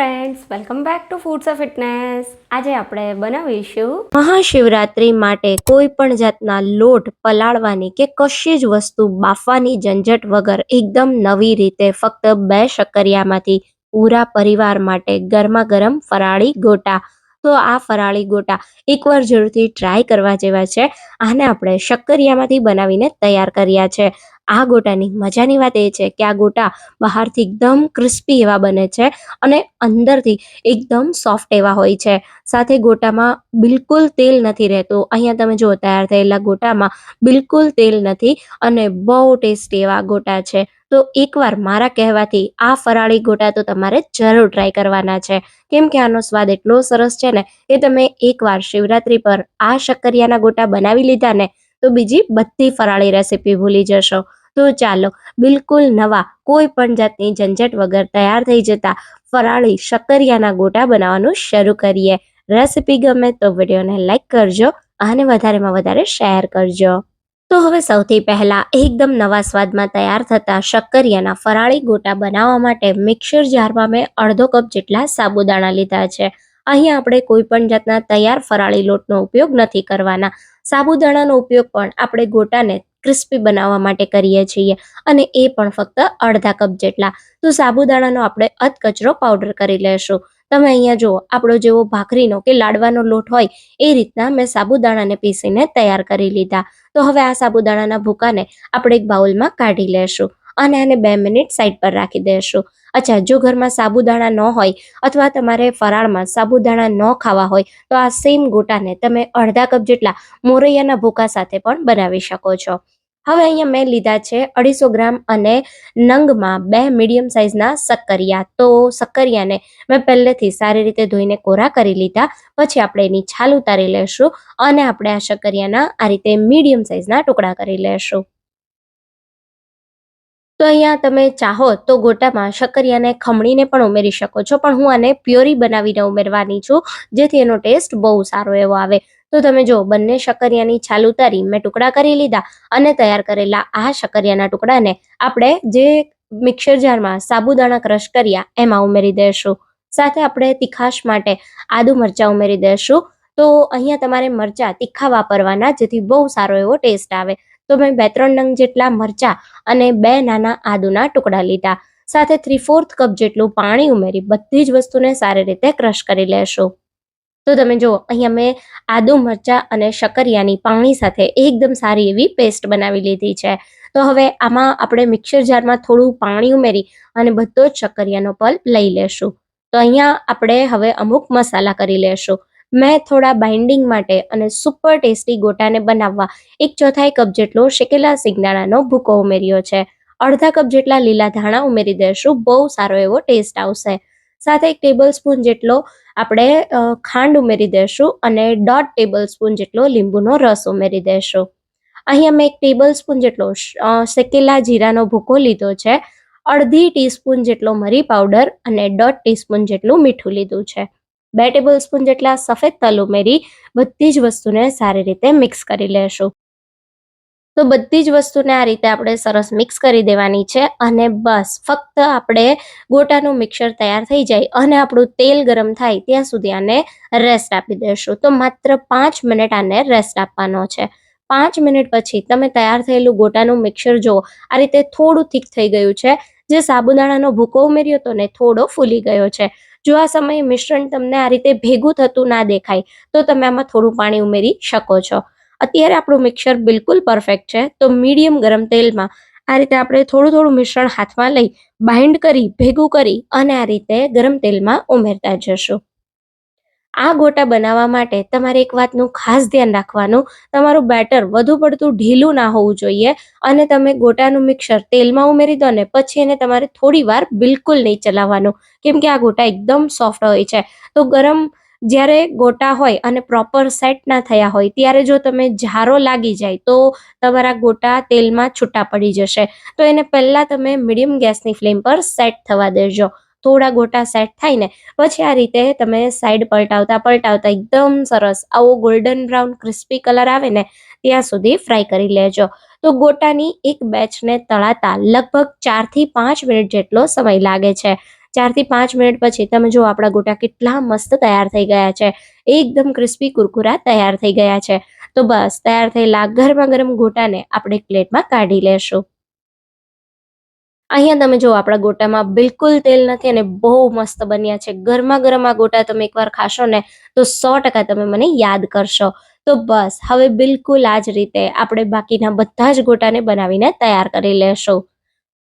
Friends welcome back to foods of fitness આજે આપણે બનાવીશું મહાશિવરાત્રી માટે કોઈ પણ જાતના લોટ પલાળવાની કે કશી જ વસ્તુ બાફવાની ઝંઝટ વગર એકદમ નવી રીતે ફક્ત બે શક્કરિયામાંથી પૂરા પરિવાર માટે ગરમા ગરમ ફરાળી ગોટા. તો આ ફરાળી ગોટા એકવાર જરૂરથી ટ્રાય કરવા જેવા છે. આને આપણે શક્કરિયામાંથી બનાવીને તૈયાર કર્યા છે. આ ગોટાની મજાની વાત એ છે કે આ ગોટા બહારથી એકદમ ક્રિસ્પી એવા બને છે અને અંદરથી એકદમ સોફ્ટ એવા હોય છે. સાથે ગોટામાં બિલકુલ તેલ નથી રહેતું. અહીંયા તમે જો તૈયાર થયેલા ગોટામાં બિલકુલ તેલ નથી અને બહુ ટેસ્ટી એવા ગોટા છે. તો એકવાર મારા કહેવાથી આ ફરાળી ગોટા તો તમારે જરૂર ટ્રાય કરવાના છે. કેમ કે આનો સ્વાદ એટલો સરસ છે ને કે તમે એકવાર શિવરાત્રી પર આ શક્કરિયાના ગોટા બનાવી લીધા ને તો બીજી બધી ફરાળી રેસીપી ભૂલી જશો. તો ચાલો બિલકુલ નવા, કોઈ પણ જાતની ઝંઝટ વગર તૈયાર થઈ જતા ફરાળી શક્કરિયાના ગોટા બનાવવાનું શરૂ કરીએ. રેસીપી ગમે તો વિડીયોને લાઇક કરજો અને વધારેમાં વધારે શેર કરજો. તો હવે સૌથી પહેલાં એકદમ નવા સ્વાદમાં તૈયાર થતા શક્કરિયાના ફરાળી ગોટા બનાવવા માટે મિક્સર જારમાં મેં અડધો કપ જેટલા સાબુદાણા લીધા છે. અહીં આપણે કોઈ પણ જાતના તૈયાર ફરાળી લોટનો ઉપયોગ નથી કરવાના. સાબુદાણાનો ઉપયોગ પણ આપણે ગોટાને ક્રિસ્પી બનાવવા માટે કરીએ છીએ. અને એ પણ ફક્ત અડધા કપ જેટલા. તો સાબુદાણાનો આપણે અધકચરો પાવડર કરી લેશું. તમે અહીંયા જુઓ, આપણો જેવો ભાખરીનો કે લાડવાનો લોટ હોય, એ રીતના મેં સાબુદાણાને પીસીને તૈયાર કરી લીધા. તો હવે આ સાબુદાણાના ભૂકાને આપણે એક બાઉલમાં કાઢી લેશું. અને આને બે મિનિટ સાઈડ પર રાખી દેશું. અચ્છા, જો ઘરમાં સાબુદાણા ન હોય અથવા તમારે ફરાળમાં સાબુદાણા ન ખાવા હોય, તો આ સેમ ગોટાને તમે અડધા કપ જેટલા મોરૈયાના ભૂકા સાથે પણ બનાવી શકો છો. હવે અહીંયા મેં લીધા છે અઢીસો ગ્રામ અને નંગમાં બે મીડિયમ સાઇઝના સક્કરિયા. તો સક્કરિયાને મેં પહેલેથી સારી રીતે ધોઈને કોરા કરી લીધા. પછી આપણે એની છાલ ઉતારી લેશું અને આપણે આ શક્કરિયાના આ રીતે મીડિયમ સાઇઝના ટુકડા કરી લેશું. તો અહીંયા તમે ચાહો તો ગોટામાં શક્કરિયાને ખમણીને પણ ઉમેરી શકો છો. પણ હું આને પ્યોરી બનાવીને ઉમેરવાની છું, જેથી એનો ટેસ્ટ બહુ સારો એવો આવે. તો તમે જો, બંને શક્કરિયાની છાલ ઉતારી મેં ટુકડા કરી લીધા અને તૈયાર કરેલા આ શક્કરિયાના ટુકડાને આપણે જે મિક્સર જારમાં સાબુદાણા ક્રશ કર્યા, એમાં ઉમેરી દઈશું સાથે આપણે તીખાશ માટે આદુ મરચાં ઉમેરી દઈશું તો અહીંયા તમારે મરચાં તીખા વાપરવાના, જેથી બહુ સારો એવો ટેસ્ટ આવે. તો મેં બે ત્રણ નંગ જેટલા મરચાં અને બે નાના આદુના ટુકડા લીધા. સાથે થ્રી ફોર્થ કપ જેટલું પાણી ઉમેરી બધી જ વસ્તુને સારી રીતે ક્રશ કરી લેશું. તો તમે જુઓ, અહીંયા મેં આદુ, મરચાં અને શક્કરિયાની પાણી સાથે એકદમ સારી એવી પેસ્ટ બનાવી લીધી છે. તો હવે આમાં આપણે મિક્સર જારમાં થોડું પાણી ઉમેરી અને બધો જ શક્કરિયાનો પલ્પ લઈ લેશું. તો અહીંયા આપણે હવે અમુક મસાલા કરી લેશું. મેં થોડા બાઇન્ડિંગ માટે અને સુપર ટેસ્ટી ગોટાને બનાવવા એક ચોથાઈ કપ જેટલો શેકેલા સિંગદાણાનો ભૂકો ઉમેર્યો છે. અડધા કપ જેટલા લીલા ધાણા ઉમેરી દઈશું બહુ સારો એવો ટેસ્ટ આવશે. સાથે એક ટેબલ સ્પૂન જેટલો આપણે ખાંડ ઉમેરી દઈશું અને દોઢ ટેબલ સ્પૂન જેટલો લીંબુનો રસ ઉમેરી દઈશું અહીંયા મેં એક ટેબલ સ્પૂન જેટલો શેકેલા જીરાનો ભૂકો લીધો છે, અડધી ટીસ્પૂન જેટલો મરી પાવડર અને દોઢ ટીસ્પૂન જેટલું મીઠું લીધું છે. બે ટેબલ સ્પૂન જેટલા સફેદ તલ ઉમેરી બધી જ વસ્તુને સારી રીતે મિક્સ કરી લેશું. તો બધી જ વસ્તુને આ રીતે આપણે સરસ મિક્સ કરી દેવાની છે અને બસ, ફક્ત આપણે ગોટાનું મિક્સર તૈયાર થઈ જાય અને આપણું તેલ ગરમ થાય ત્યાં સુધી આને રેસ્ટ આપી દેશું. તો માત્ર પાંચ મિનિટ આને રેસ્ટ આપવાનો છે. પાંચ મિનિટ પછી તમે તૈયાર થયેલું ગોટાનું મિક્સર જુઓ. આ રીતે થોડું થીક થઈ ગયું છે. જે સાબુદાણાનો ભૂકો ઉમેર્યો હતો ને થોડો ફૂલી ગયો છે. જો આ સમયે મિશ્રણ તમને આ રીતે ભેગું થતું ના દેખાય, તો તમે આમાં થોડું પાણી ઉમેરી શકો છો. અત્યારે આપણું મિક્સર બિલકુલ પરફેક્ટ છે, તો મીડિયમ ગરમ તેલમાં આ રીતે આપણે થોડું થોડું મિશ્રણ હાથમાં લઈ બાઇન્ડ કરી, ભેગું કરી અને આ રીતે ગરમ તેલમાં ઉમેરતા જશું. આ ગોટા બનાવવા માટે તમારે એક વાતનું ખાસ ધ્યાન રાખવાનું. તમારું બેટર વધુ પડતું ઢીલું ના હોવું જોઈએ અને તમે ગોટાનું મિક્સર તેલમાં ઉમેરી દો ને પછી એને તમારે થોડી વાર બિલકુલ નહીં ચલાવવાનું. કેમ કે આ ગોટા એકદમ સોફ્ટ હોય છે. તો ગરમ જ્યારે ગોટા હોય અને પ્રોપર સેટ ના થયા હોય, ત્યારે જો તમે ઝારો લાગી જાય તો તમારા ગોટા તેલમાં છૂટા પડી જશે. તો એને પહેલાં તમે મીડિયમ ગેસની ફ્લેમ પર સેટ થવા દેજો. થોડા ગોટા સેટ થાય ને, પછી આ રીતે તમે સાઈડ પલટાવતા પલટાવતા એકદમ સરસ આવો ગોલ્ડન બ્રાઉન ક્રિસ્પી કલર આવે ને, ત્યાં સુધી ફ્રાય કરી લેજો. તો ગોટાની એક બેચને તળાતા લગભગ ચારથી પાંચ મિનિટ જેટલો સમય લાગે છે. ચારથી પાંચ મિનિટ પછી તમે જો આપણા ગોટા કેટલા મસ્ત તૈયાર થઈ ગયા છે. એકદમ ક્રિસ્પી કુરકુરા તૈયાર થઈ ગયા છે. તો બસ, તૈયાર થયેલા ગરમા ગરમ ગોટાને આપણે પ્લેટમાં કાઢી લેશું. અહીંયા તમે જો આપણા ગોટામાં બિલકુલ તેલ નથી અને બહુ મસ્ત બન્યા છે. ગરમા ગરમ આ ગોટા તમે એકવાર ખાશો ને તો સો ટકા તમે મને યાદ કરશો. તો બસ, હવે બિલકુલ આ જ રીતે આપણે બાકીના બધા જ ગોટાને બનાવીને તૈયાર કરી લેશું.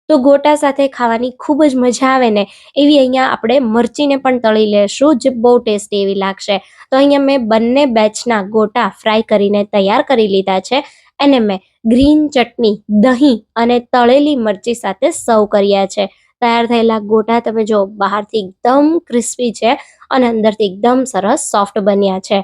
તો ગોટા સાથે ખાવાની ખૂબ જ મજા આવે ને એવી અહીંયા આપણે મરચીને પણ તળી લેશું, જે બહુ ટેસ્ટી એવી લાગશે. તો અહીંયા મેં બંને બેચના ગોટા ફ્રાય કરીને તૈયાર કરી લીધા છે. અને મેં ગ્રીન ચટણી, દહીં અને તળેલી મરચી સાથે સર્વ કર્યા છે. તૈયાર થયેલા ગોટા તમે જો બહારથી એકદમ ક્રિસ્પી છે અને અંદરથી એકદમ સરસ સોફ્ટ બન્યા છે.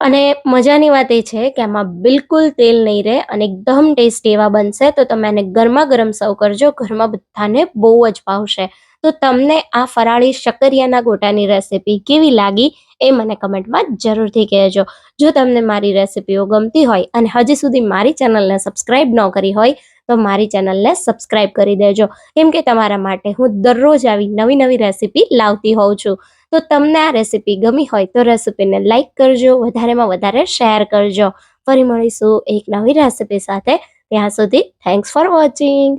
અને મજાની વાત એ છે કે આમાં બિલકુલ તેલ નહીં રહે અને એકદમ ટેસ્ટી એવા બનશે તો તમે એને ગરમા ગરમ સર્વ કરજો. ઘરમાં બધાને બહુ જ ભાવશે. તો તમને આ ફરાળી શક્કરિયાના ગોટાની રેસીપી કેવી લાગી એ મને કમેન્ટમાં જરૂરથી કહેજો. જો તમને મારી રેસિપીઓ ગમતી હોય અને હજી સુધી મારી ચેનલને સબસ્ક્રાઈબ ન કરી હોય, તો મારી ચેનલને સબસ્ક્રાઈબ કરી દેજો. કેમ કે તમારા માટે હું દરરોજ આવી નવી નવી રેસિપી લાવતી હોઉં છું. તો તમને આ રેસીપી ગમી હોય તો રેસીપીને લાઇક કરજો, વધારેમાં વધારે શેર કરજો. ફરી મળીશું એક નવી રેસિપી સાથે. ત્યાં સુધી થેન્ક્સ ફોર વોચિંગ